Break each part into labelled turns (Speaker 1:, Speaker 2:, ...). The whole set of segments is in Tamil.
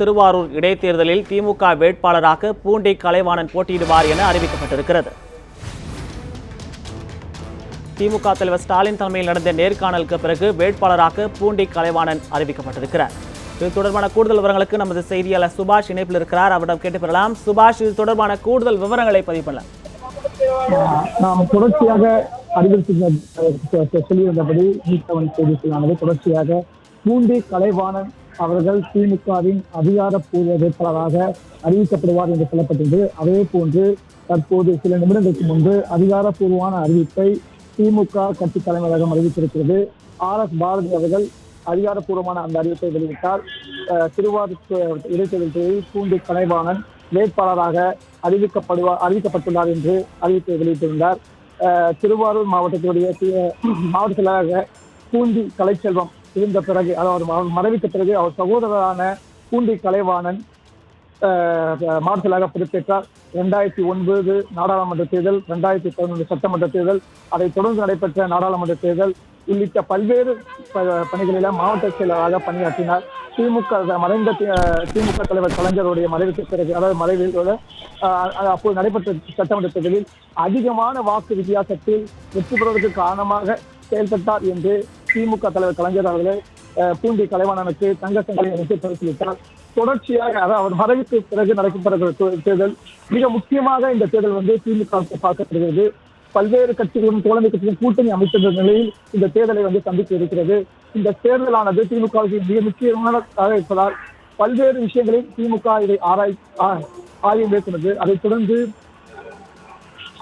Speaker 1: திருவாரூர் இடைத்தேர்தலில் திமுக வேட்பாளராக பூண்டி கலைவாணன் போட்டியிடுவார் என அறிவிக்கப்பட்டிருக்கிறது. திமுக தலைவர் ஸ்டாலின் தலைமையில் நடந்த நேர்காணலுக்கு பிறகு வேட்பாளராக பூண்டி கலைவாணன் அறிவிக்கப்பட்டிருக்கிறார். இது தொடர்பான கூடுதல் விவரங்களுக்கு நமது செய்தியாளர் சுபாஷ் இணைப்பில் இருக்கிறார். அவரிடம் கேட்டு பெறலாம். சுபாஷ் இது தொடர்பான கூடுதல் விவரங்களை பதிவு பண்ணலாம்.
Speaker 2: நாம் தொடர்ச்சியாக அறிவித்து சொல்லியிருந்தபடி மீட்டவன் செய்திகளானது தொடர்ச்சியாக பூண்டி கலைவாணன் அவர்கள் திமுகவின் அதிகாரப்பூர்வ வேட்பாளராக அறிவிக்கப்படுவார் என்று சொல்லப்பட்டது அதே போன்று தற்போது சில நிமிடங்களுக்கு முன்பு அதிகாரப்பூர்வமான அறிவிப்பை திமுக கட்சி தலைமையகம் அறிவித்திருக்கிறது. ஆர் எஸ் பாரதி அவர்கள் அதிகாரப்பூர்வமான அந்த அறிவிப்பை வெளியிட்டார். திருவாரூர் இடைத்தேர்தல் இடைத்தேர்தலில் பூண்டு கலைவாணன் வேட்பாளராக அறிவிக்கப்படுவார் அறிவிக்கப்பட்டுள்ளார் என்று அறிவிப்பை வெளியிட்டிருந்தார். திருவாரூர் மாவட்டத்தினுடைய மாவட்ட செயலாளராக பூண்டி கலைச்செல்வம் இருந்த பிறகு அதாவது அவர் மறைவித்த பிறகு அவர் சகோதரரான பூண்டி கலைவாணன் அஹ், பொறுப்பேற்றார். ரெண்டாயிரத்தி ஒன்பது நாடாளுமன்ற தேர்தல் ரெண்டாயிரத்தி பதினொன்று சட்டமன்ற தேர்தல் அதைத் தொடர்ந்து நடைபெற்ற நாடாளுமன்ற தேர்தல் உள்ளிட்ட பல்வேறு ப- பணிகளில மாவட்ட செயலராக பணியாற்றினார். திமுக மறைந்த திமுக தலைவர் கலைஞருடைய மறைவுக்கு பிறகு அதாவது மறைவில் அப்போது நடைபெற்ற சட்டமன்ற தேர்தலில் அதிகமான வாக்கு வித்தியாசத்தில் வெற்றி பெறுவதற்கு காரணமாக செயல்பட்டார் என்று திமுக தலைவர் கலைஞர் அவர்களே பூண்டி கலைவாணனுக்கு தங்க சங்கலை அமைத்து பரிசீலித்தார் தொடர்ச்சியாக அதாவது அவர் மறைவுக்கு பிறகு நடக்கப்படுகிற தேர்தல். மிக முக்கியமாக இந்த தேர்தல் வந்து திமுக பார்க்கப்படுகிறது. பல்வேறு கட்சிகளும் தோழமை கட்சிகளும் கூட்டணி அமைத்திருந்த நிலையில் இந்த தேர்தலை வந்து சந்திக்க இருக்கிறது. இந்த தேர்தலானது திமுகவுக்கு மிக முக்கியமானதாக இருப்பதால் பல்வேறு விஷயங்களில் திமுக இதை ஆராய் ஆய்வு மேற்கொண்டது. அதைத் தொடர்ந்து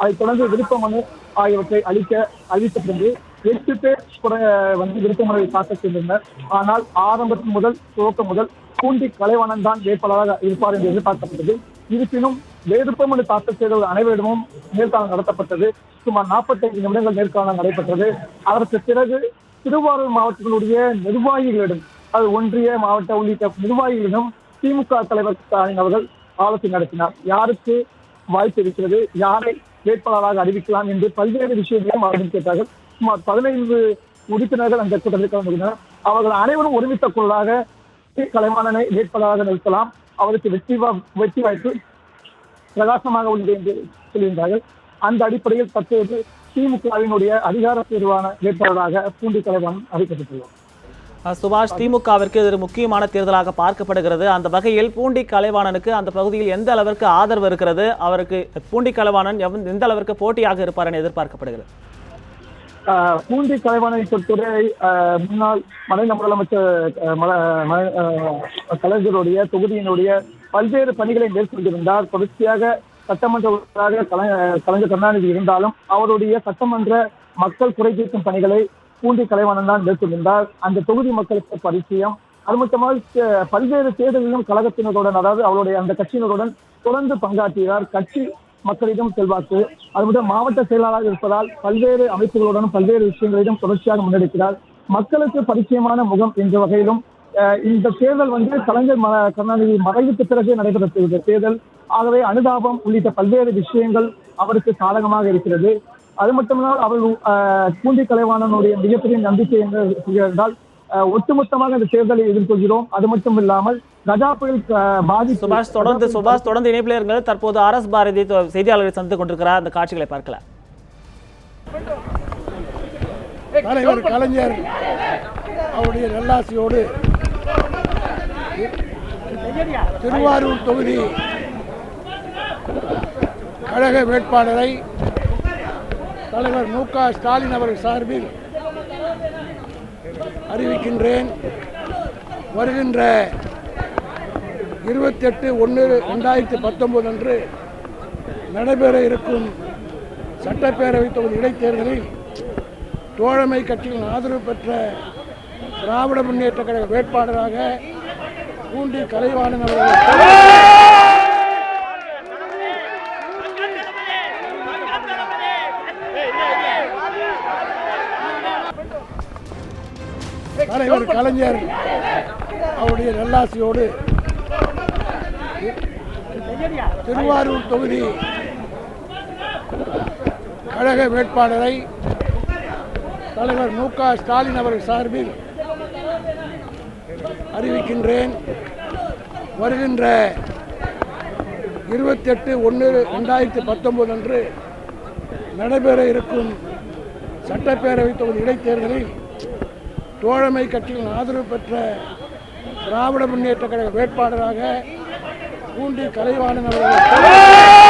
Speaker 2: அதைத் தொடர்ந்து விருப்ப மனு ஆகியவற்றை அளிக்க அறிவித்த பிறகு எட்டு பேர் கூட வந்து விருப்பமனுவை தாக்கல் செய்திருந்தனர் ஆனால் ஆரம்பத்தில் முதல் துவக்கம் முதல் பூண்டி கலைவாணன் தான் வேட்பாளராக இருப்பார் என்று எதிர்பார்க்கப்பட்டது. இருப்பினும் விருப்பமனு தாக்கல் செய்த அனைவரிடமும் நேர்காணல் நடத்தப்பட்டது. சுமார் 45 நிமிடங்கள் நேர்காணல் நடைபெற்றது. அதற்கு பிறகு திருவாரூர் மாவட்டத்தினுடைய நிர்வாகிகளிடம் அது ஒன்றிய மாவட்ட உள்ளிட்ட நிர்வாகிகளிடம் திமுக தலைவர் ஸ்டாலின் அவர்கள் ஆலோசனை நடத்தினார். யாருக்கு வாய்ப்பு இருக்கிறது? யாரை வேட்பாளராக அறிவிக்கலாம் என்று பல்வேறு விஷயங்களையும் அவர்கள் கேட்டார்கள். சுமார் பதினைந்து உறுப்பினர்கள் அந்த கூட்டத்தில் கலந்து கொண்டனர் அவர்கள் அனைவரும் ஒருமித்த குரலாக கலைவாணனை வேட்பாளராக நிறுத்தலாம். அவருக்கு வெற்றி வா- வெற்றி வாய்ப்பு பிரகாசமாக உள்ளது என்று சொல்லியிருந்தார்கள். அந்த அடிப்படையில் தற்போது திமுகவினுடைய அதிகாரப்பூர்வான வேட்பாளராக பூண்டி கலைவாணன் அறிவிக்கப்பட்டுள்ளார்.
Speaker 1: சுபாஷ் திமுகவிற்கு இது ஒரு முக்கியமான தேர்தலாக பார்க்கப்படுகிறது. அந்த வகையில் பூண்டி கலைவாணனுக்கு அந்த பகுதியில் எந்த அளவிற்கு ஆதரவு இருக்கிறது? அவருக்கு பூண்டி கலைவாணன் எவ்- எந்த அளவிற்கு போட்டியாக இருப்பார் என எதிர்பார்க்கப்படுகிறது?
Speaker 2: ஆஹ் பூண்டி கலைவாணனை பொறுத்தவரை ஆஹ் முன்னாள் மறைந்த முதலமைச்சர் கலைஞருடைய தொகுதியினுடைய பல்வேறு பணிகளை மேற்கொண்டிருந்தார். தொடர்ச்சியாக சட்டமன்ற உறுப்பினராக கலைஞர் கருணாநிதி இருந்தாலும் அவருடைய சட்டமன்ற மக்கள் குறை தீர்க்கும் பணிகளை பூண்டி கலைவாணன் தான் மேற்கொண்டிருந்தார் அந்த தொகுதி மக்களுக்கு பரிச்சயம். அது மட்டுமாக பல்வேறு தேர்தலிலும் கழகத்தினருடன் அதாவது அவருடைய அந்த கட்சியினருடன் தொடர்ந்து பங்காற்றினார். கட்சி மக்களிடம் செல்வாக்கு அது மட்டும் மாவட்ட செயலாளராக இருப்பதால் பல்வேறு அமைப்புகளுடனும் பல்வேறு விஷயங்களிலும் தொடர்ச்சியாக முன்னெடுக்கிறார். மக்களுக்கு பரிச்சயமான முகம் என்ற வகையிலும் அஹ், இந்த தேர்தல் வந்து கலைஞர் கருணாநிதி மறைவுக்கு பிறகு நடைபெற்ற இந்த தேர்தல் ஆகவே அனுதாபம் உள்ளிட்ட பல்வேறு விஷயங்கள் அவருக்கு சாதகமாக இருக்கிறது. அது மட்டுமல்லால் அவர் அஹ், பூண்டி கலைவாணனுடைய மிகப்பெரிய நம்பிக்கை சொல்கிறது என்றால் அஹ், ஒட்டுமொத்தமாக இந்த தேர்தலை எதிர்கொள்கிறோம். அது மட்டும் இல்லாமல் கஜா புயல் பாதிப்பு
Speaker 1: சுபாஷ் தொடர்ந்து சுபாஷ் தொடர்ந்து இணைப்பில் இருங்கள் தற்போது ஆர் எஸ் பாரதி செய்தியாளர்களை சந்தித்துக் கொண்டிருக்கிறார். அந்த காட்சிகளை பார்க்கலாம்.
Speaker 3: தலைவர் கலைஞர் அவருடைய நல்லாசியோடு திருவாரூர் தொகுதி கழக வேட்பாளரை தலைவர் மு க ஸ்டாலின் அவர்கள் சார்பில் அறிவிக்கின்றேன். வருகின்ற இருபத்தெட்டு ஒன்று ரெண்டாயிரத்தி பத்தொன்பது அன்று நடைபெற இருக்கும் சட்டப்பேரவை தொகுதி இடைத்தேர்தலில் தோழமை கட்சிகளின் ஆதரவு பெற்ற திராவிட முன்னேற்ற கழக வேட்பாளராக பூண்டி கலைவாணன் அவர்கள் தலைவர் கலைஞர் அவருடைய நல்லாசியோடு திருவாரூர் தொகுதி கழக வேட்பாளரை தலைவர் மு க ஸ்டாலின் அவர்கள் சார்பில் அறிவிக்கின்றேன். வருகின்ற இருபத்தெட்டு ஒன்று ரெண்டாயிரத்தி பத்தொன்பது அன்று நடைபெற இருக்கும் சட்டப்பேரவை தொகுதி இடைத்தேர்தலில் தோழமை கட்சியின் ஆதரவு பெற்ற திராவிட முன்னேற்ற கழக வேட்பாளராக பூண்டி கலைவாணன் அவர்கள்.